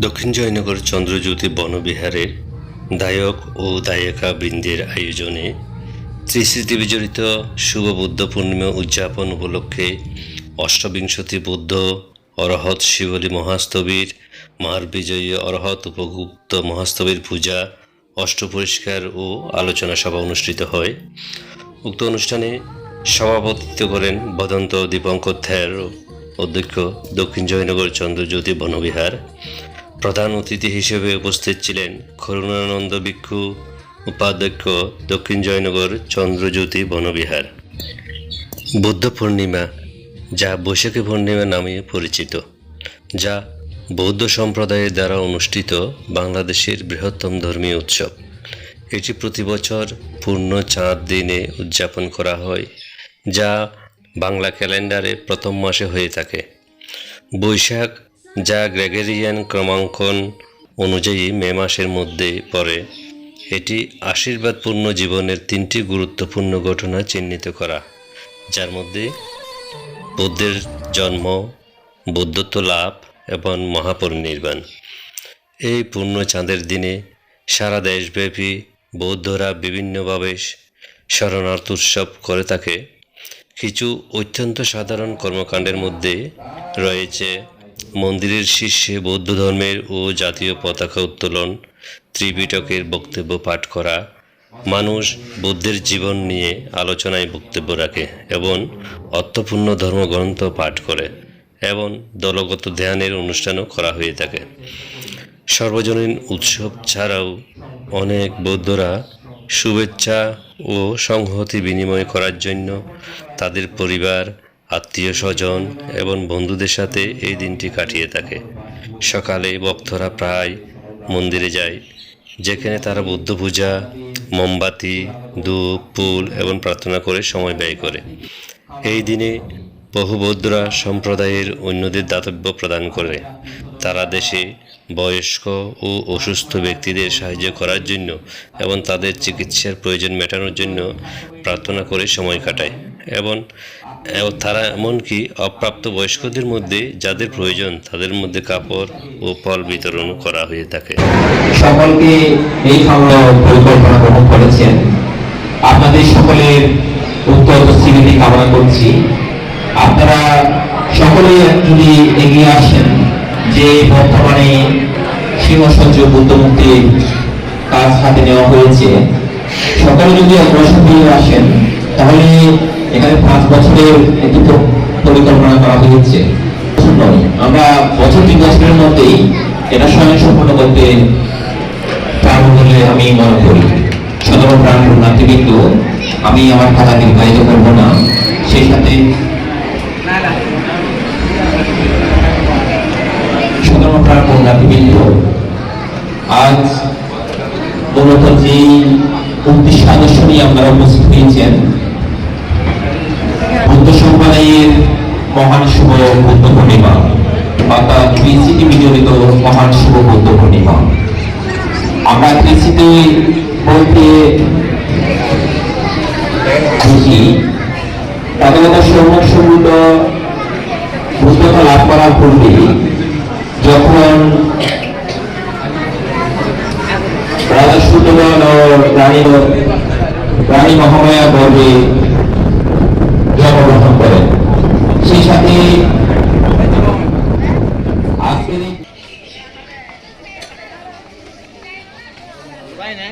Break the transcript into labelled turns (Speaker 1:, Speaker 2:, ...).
Speaker 1: দক্ষিণ জয়নগর চন্দ্রজ্যোতি বনবিহারের দায়ক ও দায়িকা বৃন্দের আয়োজনে ত্রিস্মৃতি বিজড়িত শুভ বুদ্ধ পূর্ণিমা উদযাপন উপলক্ষে অষ্টবিংশতি বুদ্ধ অরহৎ শিবলী মহাস্তবীর, মার বিজয়ী অরহৎ উপগুপ্ত মহাস্তবীর পূজা, অষ্টপরিষ্কার ও আলোচনা সভা অনুষ্ঠিত হয়। উক্ত অনুষ্ঠানে সভাপতিত্ব করেন বদন্ত দীপঙ্কর থ্যার, অধ্যক্ষ দক্ষিণ জয়নগর চন্দ্রজ্যোতি বনবিহার প্রধান অতিথি হিসেবে উপস্থিত ছিলেন করুণানন্দ ভিক্ষু, উপাধ্যক্ষ, দক্ষিণ জয়নগর চন্দ্রজ্যোতি বনবিহার। বুদ্ধ পূর্ণিমা, যা বৈশাখী পূর্ণিমা নামে পরিচিত, যা বৌদ্ধ সম্প্রদায়ের দ্বারা অনুষ্ঠিত বাংলাদেশের বৃহত্তম ধর্মীয় উৎসব। এটি প্রতি বছর পূর্ণ চাঁদ দিনে উদযাপন করা হয়, যা বাংলা ক্যালেন্ডারে প্রথম মাসে হয়ে থাকে। বৈশাখ যা গ্রেগেরিয়ান ক্রমাঙ্কন অনুযায়ী মে মাসের মধ্যে পড়ে। এটি আশীর্বাদপূর্ণ জীবনের তিনটি গুরুত্বপূর্ণ ঘটনা চিহ্নিত করা, যার মধ্যে বুদ্ধের জন্ম, বুদ্ধত্ব লাভ এবং মহাপরিনির্বাণ। এই পূর্ণ চাঁদের দিনে সারা দেশব্যাপী বৌদ্ধরা বিভিন্নভাবে শরণার্থ উৎসব করে থাকে। কিছু অত্যন্ত সাধারণ কর্মকাণ্ডের মধ্যে রয়েছে মন্দিরের শীর্ষে বৌদ্ধ ধর্মের ও জাতীয় পতাকা উত্তোলন, ত্রিপিটকের বক্তব্য পাঠ করা, মানুষ বুদ্ধের জীবন নিয়ে আলোচনায় বক্তব্য রাখে এবং অর্থপূর্ণ ধর্মগ্রন্থ পাঠ করে এবং দলগত ধ্যানের অনুষ্ঠানও করা হয়ে থাকে। সর্বজনীন উৎসব ছাড়াও অনেক বৌদ্ধরা শুভেচ্ছা ও সংহতি বিনিময় করার জন্য তাদের পরিবার আত্মীয় স্বজন এবং বন্ধুদের সাথে এই দিনটি কাটিয়ে থাকে। সকালে ভক্তরা প্রায় মন্দিরে যায়, যেখানে তারা বুদ্ধ পূজা, মোমবাতি, ধূপ, ফুল এবং প্রার্থনা করে সময় ব্যয় করে। এই দিনে বহু বৌদ্ধরা সম্প্রদায়ের অন্যদের দাতব্য প্রদান করে। তারা দেশে বয়স্ক ও অসুস্থ ব্যক্তিদের সাহায্য করার জন্য এবং তাদের চিকিৎসার প্রয়োজন মেটানোর জন্য প্রার্থনা করে সময় কাটায়। এবং তারা এমনকি অপ্রাপ্ত বয়স্কদের মধ্যে যাদের প্রয়োজন তাদের মধ্যে কাপড় ও ফল বিতরণ করা হয়ে থাকে।
Speaker 2: সকলকে এই পরিকল্পনা গ্রহণ করেছেন। আপনাদের সকলের উত্তর স্মৃতি কামনা করছি। আপনারা সকলে যদি এগিয়ে আসেন যে বর্তমানে সিংহসজ্জ বুদ্ধমুক্তির কাজ হাতে নেওয়া হয়েছে, সকলে যদি অগ্রসর হয়ে আসেন, তাহলে এখানে পাঁচ বছরের একটি পরিকল্পনা করা হয়েছে। আমরা বছর তিন বছরের মধ্যেই এটা স্বয়ং সম্পন্ন করতে পারব বলে আমি মনে করি। সাধারণ প্রাণ নাতি কিন্তু আমি আমার খাতা দীর্ঘায়িত করব না, সেই সাথে নাতিবৃন্দ আজ মূলত যে উদ্দেশ্য আদর্শ নিয়ে আপনারা উপস্থিত হয়েছেন মহান শুভ বুদ্ধ পূর্ণিমা অর্থাৎ ত্রিচিটি বিজড়িত মহান শুভ বুদ্ধ পূর্ণিমা আমরা কৃষিতে বলতে বুঝি। তাদের সর্বসম্মত বুদ্ধতা লাভ করার পূর্বে যখন রাজা ও রানী রানী মহামায়া গর্বে আজকের এই
Speaker 3: Vai, né?